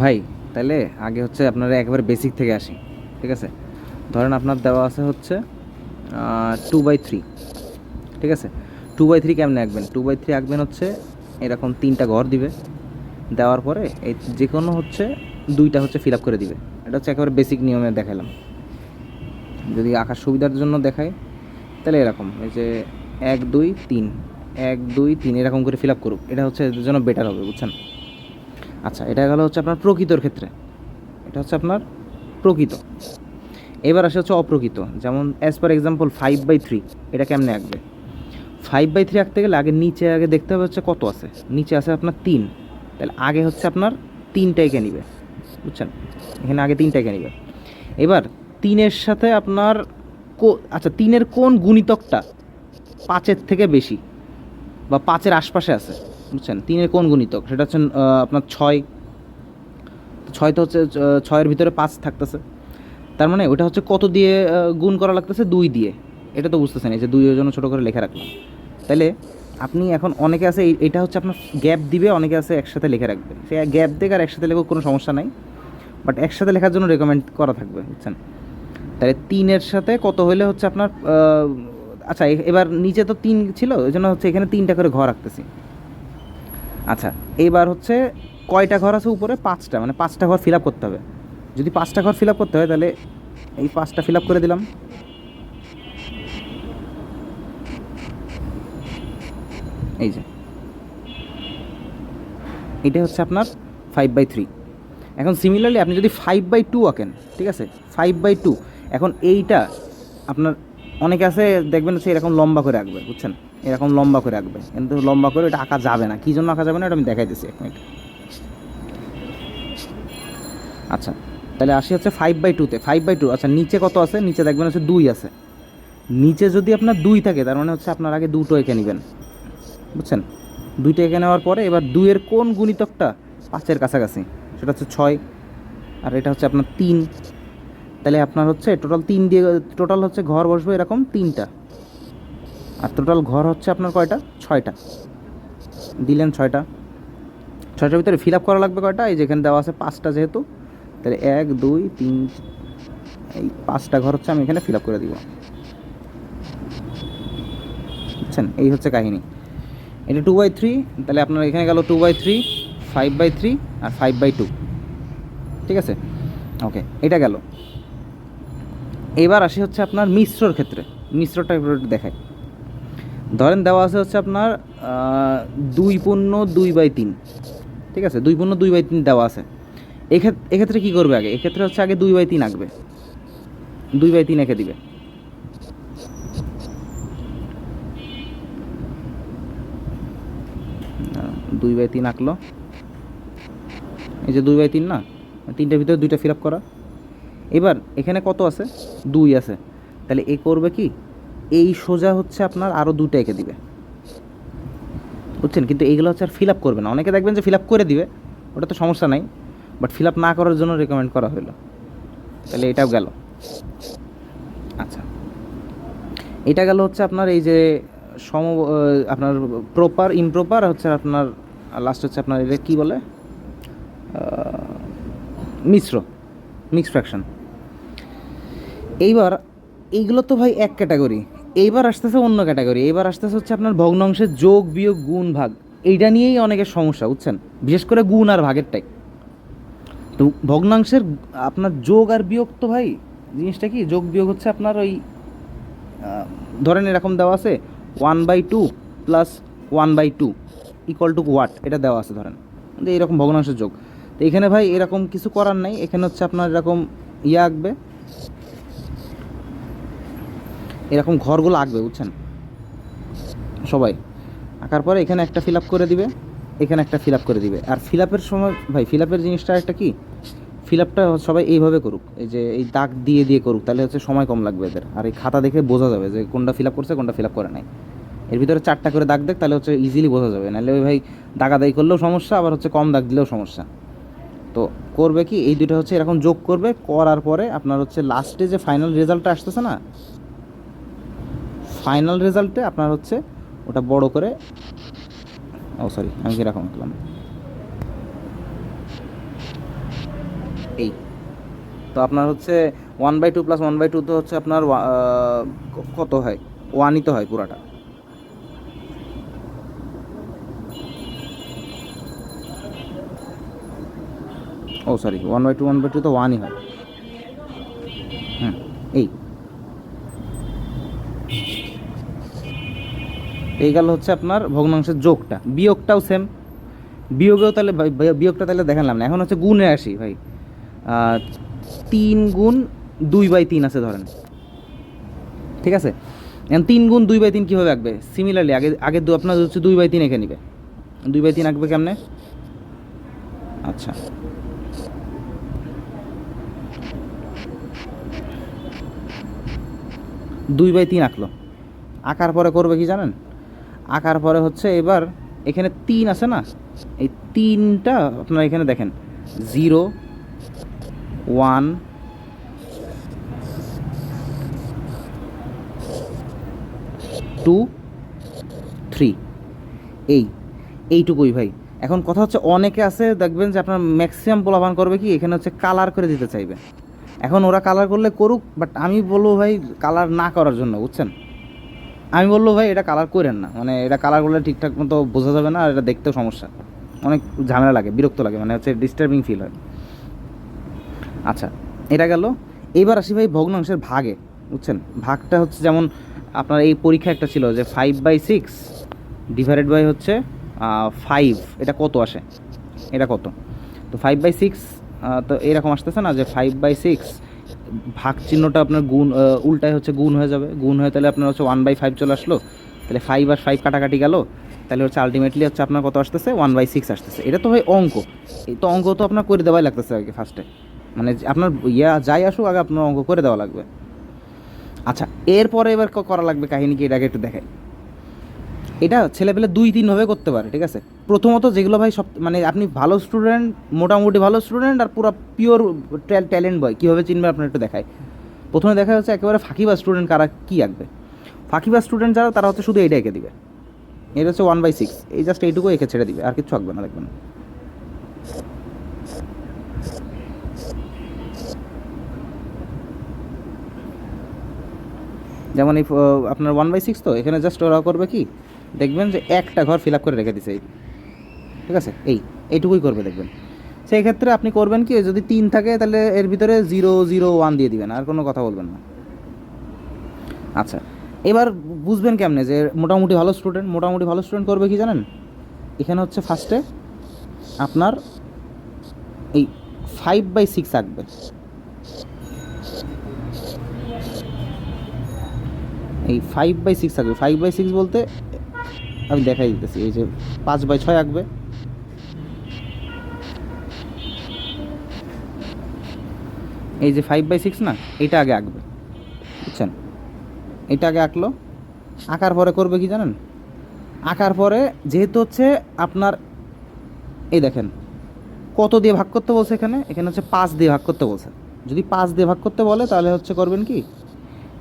ভাই তাহলে আগে হচ্ছে আপনারা একবারে বেসিক থেকে আসি, ঠিক আছে? ধরেন আপনার দেওয়া আছে হচ্ছে টু বাই থ্রি ঠিক আছে? টু বাই থ্রি কেমনে আঁকবেন? টু বাই থ্রি আঁকবেন হচ্ছে, এরকম তিনটা ঘর দিবে, দেওয়ার পরে এই যে কোনো হচ্ছে দুইটা হচ্ছে ফিল আপ করে দিবে। এটা হচ্ছে একেবারে বেসিক নিয়মে দেখালাম। যদি আঁকার সুবিধার জন্য দেখায় তাহলে এরকম, এই যে এক, দুই, তিন, এক, দুই, তিন, এরকম করে ফিল আপ করুক। এটা হচ্ছে এদের জন্য বেটার হবে, বুঝছেন? আচ্ছা এটা গেল হচ্ছে আপনার প্রকৃতর ক্ষেত্রে। এটা হচ্ছে আপনার প্রকৃত। এবার আসে হচ্ছে অপ্রকৃত। যেমন as per example five by three এটা কেমনে আঁকবে? ফাইভ বাই থ্রি আঁকতে গেলে আগে নিচে আগে দেখতে হবে হচ্ছে কত আছে। নিচে আছে আপনার তিন। তাহলে আগে হচ্ছে আপনার তিনটা এঁকে নিবে। বুঝছেন? এখানে আগে তিনটা এঁকে নিবে। এবার তিনের সাথে আপনার আচ্ছা তিনের কোন গুণিতকটা পাঁচের থেকে বেশি বা পাঁচের আশপাশে আছে। বুঝছেন তিনের কোন গুণিতক? সেটা হচ্ছে আপনার ছয়। ছয় তো হচ্ছে ছয়ের ভিতরে পাঁচ থাকতেছে। তার মানে ওটা হচ্ছে কত দিয়ে গুণ করা লাগতেছে? দুই দিয়ে। এটা তো বুঝতেছেন, এই যে দুইয়ের জন্য ছোটো করে লেখা রাখলাম। তাহলে আপনি এখন অনেকে আছে এটা হচ্ছে আপনার গ্যাপ দিবে, অনেকে আছে একসাথে লিখে রাখবে। সে গ্যাপ দেখ আর একসাথে লেখো কোনো সমস্যা নাই। বাট একসাথে লেখার জন্য রেকমেন্ড করা থাকবে, বুঝছেন? তাহলে তিনের সাথে কত হলে হচ্ছে আপনার আচ্ছা এবার নিচে তো তিন ছিল, ওই জন্য হচ্ছে এখানে তিনটা করে ঘর রাখতেছি। আচ্ছা এইবার হচ্ছে কয়টা ঘর আছে উপরে? পাঁচটা মানে পাঁচটা ঘর ফিল আপ করতে হবে। যদি পাঁচটা ঘর ফিল আপ করতে হয় তাহলে এই পাঁচটা ফিল আপ করে দিলাম। এই যে। এটা হচ্ছে আপনার ফাইভ বাই থ্রি এখন সিমিলারলি আপনি যদি ফাইভ বাই টু আঁকেন, ঠিক আছে? ফাইভ বাই টু এখন এইটা আপনার অনেকে আছে, দেখবেন সে এরকম লম্বা করে আঁকবে, বুঝছেন? এরকম লম্বা করে আঁকবে কিন্তু লম্বা করে এটা আঁকা যাবে না। কী জন্য আঁকা যাবে না এটা আমি দেখাইতেছি এক মিনিট। আচ্ছা তাহলে আসি হচ্ছে ফাইভ বাই টুতে ফাইভ বাই টু আচ্ছা নিচে কত আছে? নিচে দেখবেন হচ্ছে দুই আছে। নিচে যদি আপনার দুই থাকে, তার মানে হচ্ছে আপনার আগে দুটো এঁকে নেবেন। বুঝছেন? দুইটা এঁকে নেওয়ার পরে এবার দুইয়ের কোন গুণিতকটা পাঁচের কাছাকাছি? সেটা হচ্ছে ছয়, আর এটা হচ্ছে আপনার তিন। তাহলে আপনার হচ্ছে টোটাল তিন দিয়ে টোটাল হচ্ছে ঘর বসবে এরকম তিনটা। আর টোটাল ঘর হচ্ছে আপনার কয়টা? ছয়টা। দিলেন ছয়টা। ছয়টার ভিতরে ফিল আপ করা লাগবে কয়টা? এই যেখানে দেওয়া আছে পাঁচটা যেহেতু। তাহলে এক, দুই, তিন, এই পাঁচটা ঘর হচ্ছে আমি এখানে ফিল আপ করে দিব। বুঝছেন? এই হচ্ছে কাহিনী। এটা টু বাই থ্রি তাহলে আপনার এখানে গেল two by three five by three R five by two ঠিক আছে? ওকে এটা গেল। এবার আসি হচ্ছে আপনার মিশ্রর ক্ষেত্রে। একটু একটু দেখাই। ধরেন দেওয়া আছে হচ্ছে আপনার দুই পণ্য দুই বাই তিন। ঠিক আছে? দুই পণ্য দুই বাই তিন দেওয়া আছে। এক্ষেত্রে এক্ষেত্রে কী করবে আগে? এক্ষেত্রে হচ্ছে আগে দুই বাই তিন আঁকবে। দুই বাই তিন এঁকে দিবে। দুই বাই তিন আঁকলো। এই যে দুই বাই তিন না? তিনটার ভিতরে দুইটা ফিল আপ করা। এবার এখানে কত আছে? দুই আছে। তাহলে এ করবে কি? এই সোজা হচ্ছে আপনার আরও দুটো এঁকে দিবে। বুঝছেন? কিন্তু এইগুলো হচ্ছে আর ফিল আপ করবে না। অনেকে দেখবেন যে ফিল আপ করে দিবে, ওটা তো সমস্যা নাই। বাট ফিল আপ না করার জন্য রেকমেন্ড করা হলো তাহলে এটাও গেল। আচ্ছা। এটা গেল হচ্ছে আপনার এই যে সম আপনার প্রপার ইমপ্রপার হচ্ছে আপনার লাস্ট হচ্ছে আপনার এটা কী বলে? মিশ্র। মিক্স ফ্র্যাকশন এইবার এইগুলো তো ভাই এক ক্যাটাগরি এইবার আসতেছে অন্য ক্যাটাগরি, এইবার আসতেছে হচ্ছে আপনার ভগ্নাংশের যোগ, বিয়োগ, গুণ, ভাগ। এইটা নিয়েই অনেকের সমস্যা, বুঝছেন? বিশেষ করে গুণ আর ভাগেরটাই। তো ভগ্নাংশের আপনার যোগ আর বিয়োগ তো ভাই, জিনিসটা কি? যোগ, বিয়োগ হচ্ছে আপনার ওই ধরেন এরকম দেওয়া আছে one by two plus one by two equal to what এটা দেওয়া আছে, ধরেন। যে এরকম ভগ্নাংশের যোগ। তো এখানে ভাই এরকম কিছু করার নাই, এখানে হচ্ছে আপনার এরকম ইয়ে আঁকবে। এরকম ঘরগুলো আঁকবে, বুঝছেন? সবাই। আঁকার পরে এখানে একটা ফিল আপ করে দিবে, এখানে একটা ফিল আপ করে দিবে। আর ফিল আপের সময়, ভাই ফিল আপের জিনিসটা একটা কি? ফিল আপটা সবাই এইভাবে করুক, এই যে এই দাগ দিয়ে দিয়ে করুক, তাহলে হচ্ছে সময় কম লাগবে এদের। আর এই খাতা দেখে বোঝা যাবে যে কোনটা ফিল আপ করছে, কোনটা ফিল আপ করে নাই। এর ভিতরে চারটা করে দাগ দেখ, তাহলে হচ্ছে ইজিলি বোঝা যাবে। নাহলে ওই ভাই দাগাদাগি করলেও সমস্যা, আবার হচ্ছে কম দাগ দিলেও সমস্যা। তো করবে কি? এই দুটো হচ্ছে এরকম যোগ করবে, করার পরে আপনার হচ্ছে লাস্টে যে ফাইনাল রেজাল্টটা আসতেছে না ফাইনাল রেজাল্টে আপনার হচ্ছে ওটা বড় করে ও সরি আমি কীরকম আঁকলাম এই। তো আপনার হচ্ছে one by two plus one by two তো হচ্ছে আপনার কত হয়? ওয়ানই তো হয় পুরাটা। ও sorry one by two one by two তো ওয়ানই হয় হুম এই এই গেল হচ্ছে আপনার ভগ্নাংশের যোগটা। বিয়োগটাও সেম বিয়োগেও তাহলে বিয়োগটা তাহলে দেখালাম না। এখন হচ্ছে গুণে আসি ভাই। তিন গুণ দুই বাই তিন আছে ধরেন। ঠিক আছে? এখন তিন গুণ দুই বাই তিন কীভাবে আঁকবে? সিমিলারলি আগে আগে দু- আপনার হচ্ছে দুই বাই তিন এঁকে নিবে। দুই বাই তিন আঁকবে কেমনে? আচ্ছা। দুই বাই তিন আঁকলো। আঁকার পরে করবে কি জানেন? আঁকার পরে হচ্ছে এবার এখানে তিন আছে না? এই তিনটা আপনারা এখানে দেখেন। Zero, one, two, three. এই, এইটুকুই ভাই। এখন কথা হচ্ছে অনেকে আছে, দেখবেন যে আপনার ম্যাক্সিমাম পোলাপান করবে কি, এখানে হচ্ছে কালার করে দিতে চাইবে। এখন ওরা কালার করলে করুক, বাট আমি বলব ভাই, কালার না করার জন্য, বুঝছেন? আমি বলল, ভাই, এটা কালার করেন না। মানে এটা কালার করলে ঠিকঠাক মতো বোঝা যাবে না, আর এটা দেখতেও সমস্যা। অনেক ঝামেলা লাগে, বিরক্ত লাগে মানে হচ্ছে ডিস্টার্বিং ফিল হয়। আচ্ছা এটা গেল। এইবার আসি ভাই ভগ্নাংশের ভাগে, বুঝছেন? ভাগটা হচ্ছে যেমন আপনার এই পরীক্ষা একটা ছিল যে five by six divided by হচ্ছে ফাইভ এটা কত আসে? এটা কত? তো ফাইভ বাই সিক্স তো এরকম আসতেছে না যে ফাইভ বাই সিক্স ভাগ চিহ্নটা আপনার গুণ উল্টায় হচ্ছে গুণ হয়ে যাবে। গুণ হয়ে তাহলে আপনার হচ্ছে ওয়ান বাই ফাইভ চলে আসলো। তাহলে ফাইভ আর ফাইভ কাটাকাটি গেল। তাহলে হচ্ছে আলটিমেটলি হচ্ছে আপনার কত আসতেছে? ওয়ান বাই সিক্স আসতেছে। এটা তো হয় অঙ্ক। এই তো অঙ্ক তো আপনার করে দেওয়াই লাগতেছে আর কি ফার্স্টে মানে আপনার ইয়া যাই আসুক, আগে আপনার অঙ্ক করে দেওয়া লাগবে। আচ্ছা এরপরে এবার করা লাগবে কাহিনী কি? এটাকে একটু দেখাই। এটা ছেলেপেলে দুই তিনভাবে করতে পারে, ঠিক আছে? প্রথমত যেগুলো ভাই সব মানে আপনি ভালো স্টুডেন্ট মোটামুটি ভালো স্টুডেন্ট আর পুরো পিওর ট্যালেন্ট বয় কীভাবে চিনবে আপনার একটু দেখায় প্রথমে দেখা যাচ্ছে একেবারে ফাঁকিবা স্টুডেন্ট কারা কী আঁকবে? ফাঁকি ফাঁকিবা স্টুডেন্ট যারা, তারা হচ্ছে শুধু এইটা এঁকে দিবে। এটা হচ্ছে ওয়ান বাই সিক্স এই জাস্ট এইটুকু এঁকে ছেড়ে দিবে, আর কিছু আঁকবে না, দেখবেন। যেমন এই আপনার ওয়ান বাই সিক্স তো, এখানে জাস্ট ওরা করবে কি? দেখবেন যে একটা ঘর ফিল আপ করে রেখে দিছে। ঠিক আছে? এই, এইটুকুই করবে দেখবেন। সেই ক্ষেত্রে আপনি করবেন কি, যদি তিন থাকে তাহলে এর ভিতরে জিরো জিরো ওয়ান দিয়ে দিবেন, আর কোনো কথা বলবেন না। আচ্ছা এবার বুঝবেন কেমনে যে মোটামুটি ভালো স্টুডেন্ট মোটামুটি ভালো স্টুডেন্ট করবে কি জানেন? এখানে হচ্ছে ফার্স্টে আপনার এই ফাইভ বাই সিক্স আঁকবে। এই ফাইভ বাই সিক্স আঁকবে। ফাইভ বাই সিক্স বলতে আমি দেখাই দিতেছি, এই যে পাঁচ বাই ছয় আঁকবে। এই যে ফাইভ বাই সিক্স না, এটা আগে আঁকবে, বুঝছেন? এটা আগে আঁকলো, আঁকার পরে করবে কি জানেন? আঁকার পরে যেহেতু হচ্ছে আপনার, এই দেখেন, কত দিয়ে ভাগ করতে বলছে এখানে? এখানে হচ্ছে পাঁচ দিয়ে ভাগ করতে বলছে। যদি পাঁচ দিয়ে ভাগ করতে বলে, তাহলে হচ্ছে করবেন কি?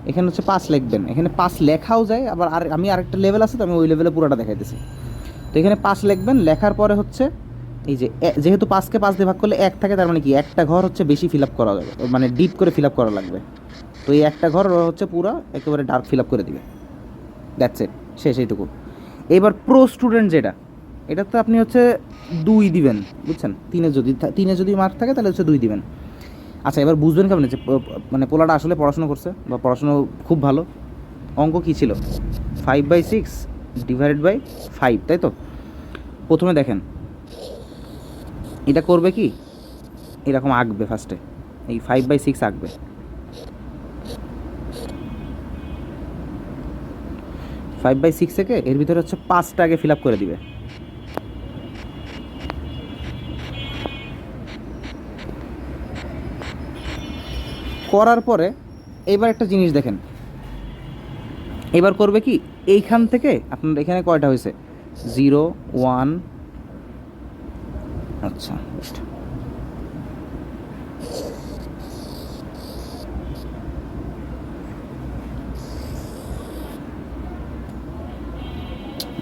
এখানে হচ্ছে পাঁচ লিখবেন এখানে পাঁচ লেখাও যায়, আবার আর আমি আরেকটা লেভেল আছে তো, আমি ওই লেভেলে পুরোটা দেখাইতেছি। তো এখানে পাঁচ লিখবেন লেখার পরে হচ্ছে, এই যে যেহেতু পাঁচকে পাঁচ দিয়ে ভাগ করলে এক থাকে, তার মানে কি? একটা ঘর হচ্ছে বেশি ফিল আপ করা যাবে মানে ডিপ করে ফিল আপ করা লাগবে। তো এই একটা ঘর হচ্ছে পুরো একেবারে ডার্ক ফিল আপ করে দিবে। দ্যাটস ইট শেষ এইটুকু। এবার প্রো স্টুডেন্ট যেটা, এটা তো আপনি হচ্ছে দুই দিবেন, বুঝছেন? তিনে যদি তিনে যদি মার্ক থাকে, তাহলে হচ্ছে দুই দিবেন। আচ্ছা এবার বুঝবেন কেমন যে মানে পোলাটা আসলে পড়াশোনা করছে বা পড়াশোনা খুব ভালো। অঙ্ক কী ছিল? Five by six divided by five তাই তো? প্রথমে দেখেন, এটা করবে কি? এরকম আঁকবে ফার্স্টে এই ফাইভ বাই সিক্স আঁকবে। ফাইভ বাই সিক্স থেকে এর ভিতরে হচ্ছে পাঁচটা আগে ফিল আপ করে দিবে। করার পরে এবার একটা জিনিস দেখেন। এবার করবে কি? এইখান থেকে আপনার এখানে কয়টা হয়েছে? Zero, one. আচ্ছা.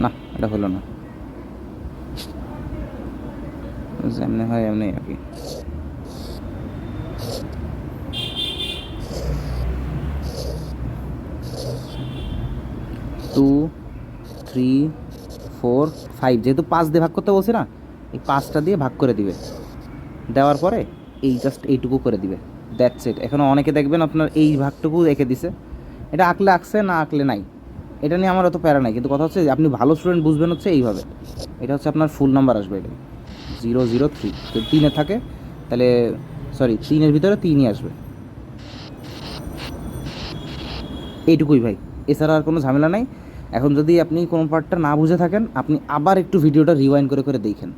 না, এটা হলো না। হয়, এমনি আর কি। Two, three, four, five. যেহেতু পাঁচ দিয়ে ভাগ করতে বলছি না, এই পাঁচটা দিয়ে ভাগ করে দিবে। দেওয়ার পরে এই জাস্ট এইটুকু করে দিবে। দ্যাটস ইট এখন অনেকে দেখবেন আপনার এই ভাগটুকু এঁকে দিছে। এটা আঁকলে আঁকছে, না আঁকলে নাই। এটা নিয়ে আমার অত প্যারা নাই। কিন্তু কথা হচ্ছে আপনি ভালো স্টুডেন্ট বুঝবেন হচ্ছে এইভাবে। এটা হচ্ছে আপনার ফুল নাম্বার আসবে এটা। জিরো জিরো থ্রি যদি তিনে থাকে, তাহলে সরি তিনের ভিতরে তিনই আসবে। এইটুকুই ভাই। এছাড়া আর কোনো ঝামেলা নাই। এখন যদি আপনি কোনো পার্টটা না বুঝে থাকেন, আপনি আবার একটু ভিডিওটা রিওয়াইন্ড করে করে দেখেন।